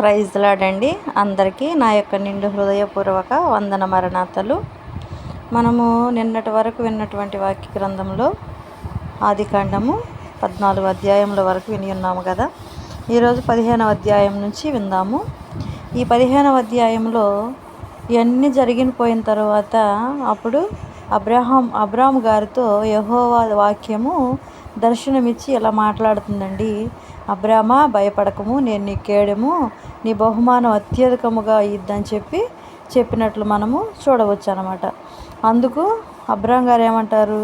Praise లాడండి అందరికీ నా యొక్క నిండు హృదయపూర్వక వందన మరణాతలు. మనము నిన్నటి వరకు విన్నటువంటి వాక్య గ్రంథంలో ఆది కాండము పద్నాలుగు అధ్యాయముల వరకు విని ఉన్నాము కదా. ఈరోజు పదిహేనవ అధ్యాయం నుంచి విందాము. ఈ పదిహేనవ అధ్యాయంలో ఇవన్నీ జరిగిపోయిన తర్వాత అప్పుడు అబ్రహాం అబ్రాహం గారితో యహోవా వాక్యము దర్శనమిచ్చి ఇలా మాట్లాడుతుందండి. అబ్రామా భయపడకము నేను నీ కేడము నీ బహుమానం అత్యధికముగా ఇద్దని చెప్పి చెప్పినట్లు మనము చూడవచ్చు అనమాట అందుకు అబ్రామ్ గారు ఏమంటారు?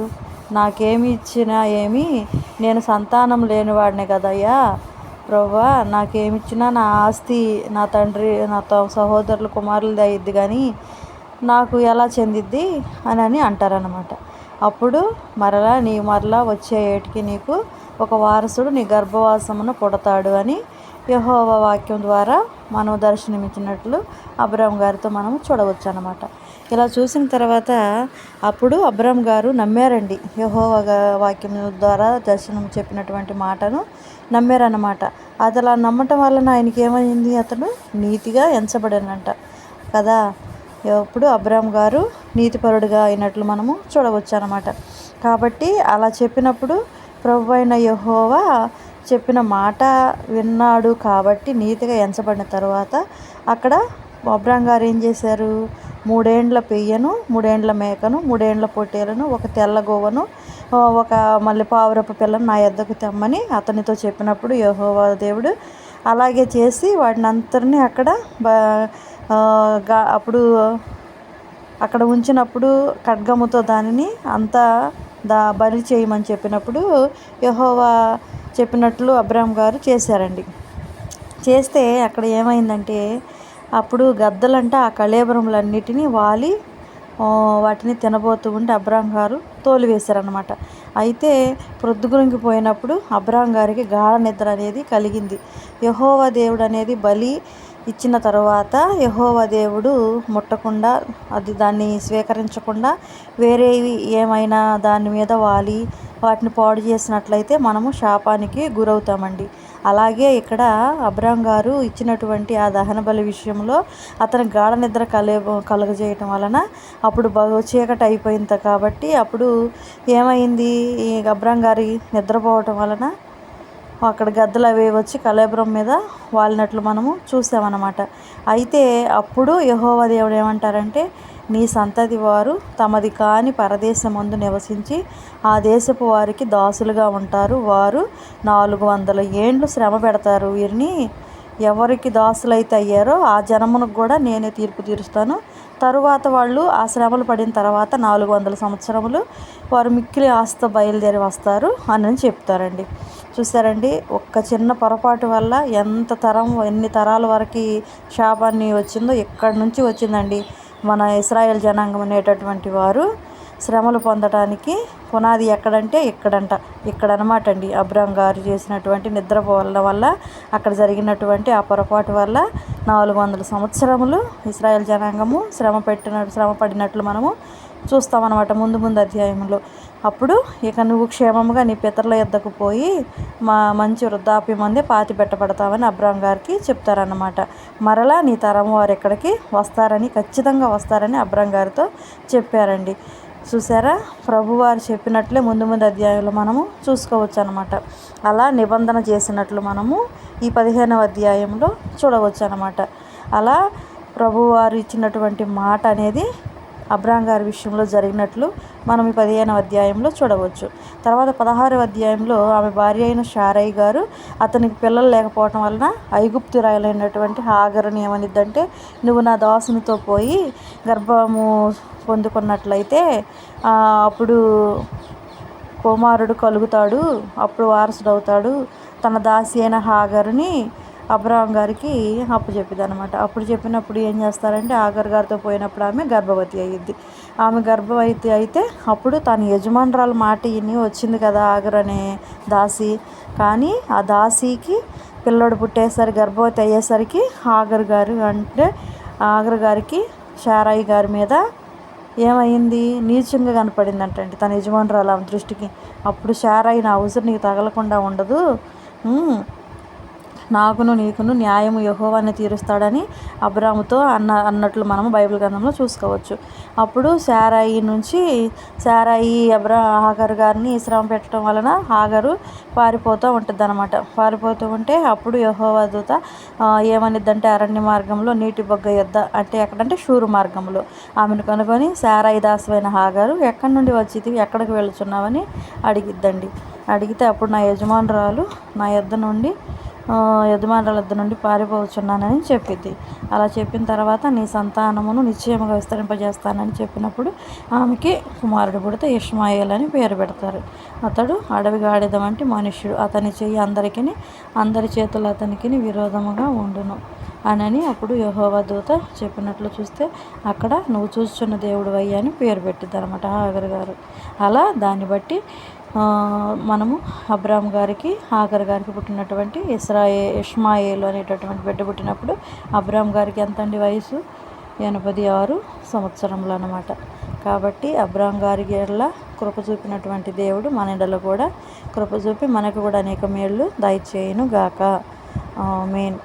నాకేమి ఇచ్చినా ఏమి? నేను సంతానం లేనివాడినే కదయ్యా. ప్రభా నాకేమిచ్చినా నా ఆస్తి నా తండ్రి నా సహోదరుల కుమారులది అయ్యిద్ది కానీ నాకు ఎలా చెందిద్ది అని అని అంటారనమాట. అప్పుడు మరలా నీ మరలా వచ్చే ఏటికి నీకు ఒక వారసుడు నీ గర్భవాసమును పుడతాడు అని యహోవ వాక్యం ద్వారా మనం దర్శనమిచ్చినట్లు అబ్రామ్ గారితో మనం చూడవచ్చు అనమాట ఇలా చూసిన తర్వాత అప్పుడు అబ్రామ్ గారు నమ్మారండి. యహోవ వాక్యం ద్వారా దర్శనం చెప్పినటువంటి మాటను నమ్మారన్నమాట. అది అలా నమ్మటం వలన ఆయనకి ఏమైంది? అతను నీతిగా ఎంచబడినంట కదా? ఎప్పుడు అబ్రామ్ గారు నీతిపరుడుగా అయినట్లు మనము చూడవచ్చు అనమాట కాబట్టి అలా చెప్పినప్పుడు ప్రభు అయిన యహోవా చెప్పిన మాట విన్నాడు కాబట్టి నీతిగా ఎంచబడిన తర్వాత అక్కడ అబ్రాం గారు ఏం చేశారు? మూడేండ్ల పెయ్యను మూడేండ్ల మేకను మూడేండ్ల పొట్టేలను ఒక తెల్ల గోవను ఒక మళ్ళీ పావురపు పిల్లను నా ఎద్దకు తెమ్మని అతనితో చెప్పినప్పుడు యహోవా దేవుడు అలాగే చేసి వాటిని అంతరిని అక్కడ అప్పుడు అక్కడ ఉంచినప్పుడు ఖడ్గముతో దానిని అంతా దా బలి చేయమని చెప్పినప్పుడు యహోవా చెప్పినట్లు అబ్రామ్ గారు చేశారండి. చేస్తే అక్కడ ఏమైందంటే అప్పుడు గద్దలంట ఆ కళేబరములన్నిటినీ వాలి వాటిని తినబోతూ ఉంటే అబ్రాం గారు తోలివేశారనమాట అయితే ప్రొద్దుగురింగిపోయినప్పుడు అబ్రాం గారికి గాఢ నిద్ర అనేది కలిగింది. యహోవా దేవుడు అనేది బలి ఇచ్చిన తర్వాత యహోవ దేవుడు ముట్టకుండా అది దాన్ని స్వీకరించకుండా వేరేవి ఏమైనా దాని మీద వాలి వాటిని పాడు చేసినట్లయితే మనము శాపానికి గురవుతామండి. అలాగే ఇక్కడ అబ్రాం గారు ఇచ్చినటువంటి ఆ దహన బలి విషయంలో అతని గాఢ నిద్ర కలే కలుగజేయటం వలన అప్పుడు బాగా చీకటి అయిపోయింది కాబట్టి అప్పుడు ఏమైంది? ఈ అబ్రాం గారి నిద్రపోవటం వలన అక్కడ గద్దలు అవి వచ్చి కలేబరం మీద వాలినట్లు మనము చూసామన్నమాట. అయితే అప్పుడు యహోవ దేవుడు ఏమంటారంటే నీ సంతతి వారు తమది కాని పరదేశమందు నివసించి ఆ దేశపు వారికి దాసులుగా ఉంటారు. వారు నాలుగు వందల ఏండ్లు శ్రమ పెడతారు. వీరిని ఎవరికి దాసులైతే అయ్యారో ఆ జనమునకు కూడా నేనే తీర్పు తీరుస్తాను. తరువాత వాళ్ళు ఆ శ్రమలు పడిన తర్వాత నాలుగు వందల సంవత్సరములు వారు మిక్కిలి ఆస్త బయలుదేరి వస్తారు అని చెప్తారండి. చూసారండి ఒక్క చిన్న పొరపాటు వల్ల ఎంత తరం ఎన్ని తరాల వరకు శాపాన్ని వచ్చిందో ఎక్కడి నుంచి వచ్చిందండి? మన ఇస్రాయల్ జనాంగం అనేటటువంటి వారు శ్రమలు పొందటానికి పునాది ఎక్కడంటే ఇక్కడంట. ఇక్కడ అనమాట అండి. అబ్రాం గారు చేసినటువంటి నిద్రపోవల వల్ల అక్కడ జరిగినటువంటి ఆ పొరపాటు వల్ల నాలుగు వందల సంవత్సరములు ఇస్రాయల్ జనాంగము శ్రమ పెట్టిన శ్రమ పడినట్లు మనము చూస్తామన్నమాట ముందు ముందు అధ్యాయంలో అప్పుడు ఇక నువ్వు క్షేమంగా నీ పితరుల యొద్దకు పోయి మా మంచి వృద్ధాప్యం అందే పాతి పెట్టబడతామని అబ్రాం గారికి చెప్తారన్నమాట. మరలా నీ తరం వారు ఎక్కడికి వస్తారని ఖచ్చితంగా వస్తారని అబ్రాం గారితో చెప్పారండి. చూసారా? ప్రభువారు చెప్పినట్లే ముందు ముందు అధ్యాయంలో మనము చూసుకోవచ్చు అనమాట అలా నిబంధన చేసినట్లు మనము ఈ పదిహేనవ అధ్యాయంలో చూడవచ్చు అనమాట అలా ప్రభువారు ఇచ్చినటువంటి మాట అనేది అబ్రాం గారి విషయంలో జరిగినట్లు మనం ఈ పదిహేనవ అధ్యాయంలో చూడవచ్చు. తర్వాత పదహారవ అధ్యాయంలో ఆమె భార్య అయిన షారయ్య గారు అతనికి పిల్లలు లేకపోవటం వలన ఐగుప్తురాయలైనటువంటి హాగరుని ఏమనిద్దంటే నువ్వు నా దాసునితో పోయి గర్భము పొందుకున్నట్లయితే అప్పుడు కుమారుడు కలుగుతాడు అప్పుడు వారసుడు అవుతాడు తన దాసి అయిన హాగరుని అబ్రహం గారికి అప్పు చెప్పింది అనమాట అప్పుడు చెప్పినప్పుడు ఏం చేస్తారంటే ఆగర్ గారితో పోయినప్పుడు ఆమె గర్భవతి అయ్యింది ఆమె గర్భవతి అయితే అప్పుడు తన యజమానురాలు మాట ఇన్ని వచ్చింది కదా ఆగర్ అనే దాసి. కానీ ఆ దాసికి పిల్లడు పుట్టేసరి గర్భవతి అయ్యేసరికి ఆగర్ గారు అంటే ఆగర్ గారికి షారాయి గారి మీద ఏమైంది నీచంగా కనపడిందంటండి తన యజమానురాలు ఆమె దృష్టికి. అప్పుడు షారాయి నా అవసరం నీకు తగలకుండా ఉండదు. నాకును నీకును న్యాయము యహోవాన్ని తీరుస్తాడని అబ్రాముతో అన్న అన్నట్లు మనము బైబిల్ గ్రంథంలో చూసుకోవచ్చు. అప్పుడు శారాయి నుంచి శారాయి అబ్రా హాగర్ గారిని శ్రమ పెట్టడం వలన హాగరు పారిపోతూ ఉంటుంది అనమాట పారిపోతూ ఉంటే అప్పుడు యహోవా దూత ఏమనిద్దంటే అరణ్య మార్గంలో నీటి బొగ్గ యొద్ద అంటే ఎక్కడంటే షూరు మార్గంలో. ఆమెను కనుకొని శారాయి దాసమైన హాగారు ఎక్కడి నుండి వచ్చింది ఎక్కడికి వెళుతున్నావని అడిగిద్దండి. అడిగితే అప్పుడు నా యజమానురాలు నా యొద్ద నుండి యజమానుల వద్ద నుండి పారిపోవచ్చున్నానని చెప్పింది అలా చెప్పిన తర్వాత నీ సంతానమును నిశ్చయముగా విస్తరింపజేస్తానని చెప్పినప్పుడు ఆమెకి కుమారుడు పుడితే ఇష్మాయిల్ అని పేరు పెడతారు. అతడు అడవి గాడిద వంటి మనుష్యుడు. అతని చెయ్యి అందరికీ అందరి చేతులు అతనికి విరోధముగా ఉండును. అని అప్పుడు యహోవ దూత చెప్పినట్లు చూస్తే అక్కడ నువ్వు చూస్తున్న దేవుడు అయ్యా అని పేరు పెట్టిద్ది అనమాట ఆగర్ గారు. అలా దాన్ని బట్టి మనము అబ్రామ్ గారికి ఆగర్ గారికి పుట్టినటువంటి ఇస్రాయే ఇష్మాయేలు అనేటటువంటి బిడ్డ పుట్టినప్పుడు అబ్రామ్ గారికి ఎంత అండి వయసు? ఎనభై ఆరు సంవత్సరములు అనమాట కాబట్టి అబ్రామ్ గారి ఎట్లా కృప చూపినటువంటి దేవుడు మన ఎడలో కూడా కృప చూపి మనకు కూడా అనేక మేళ్ళు దయచేయను గాక మెయిన్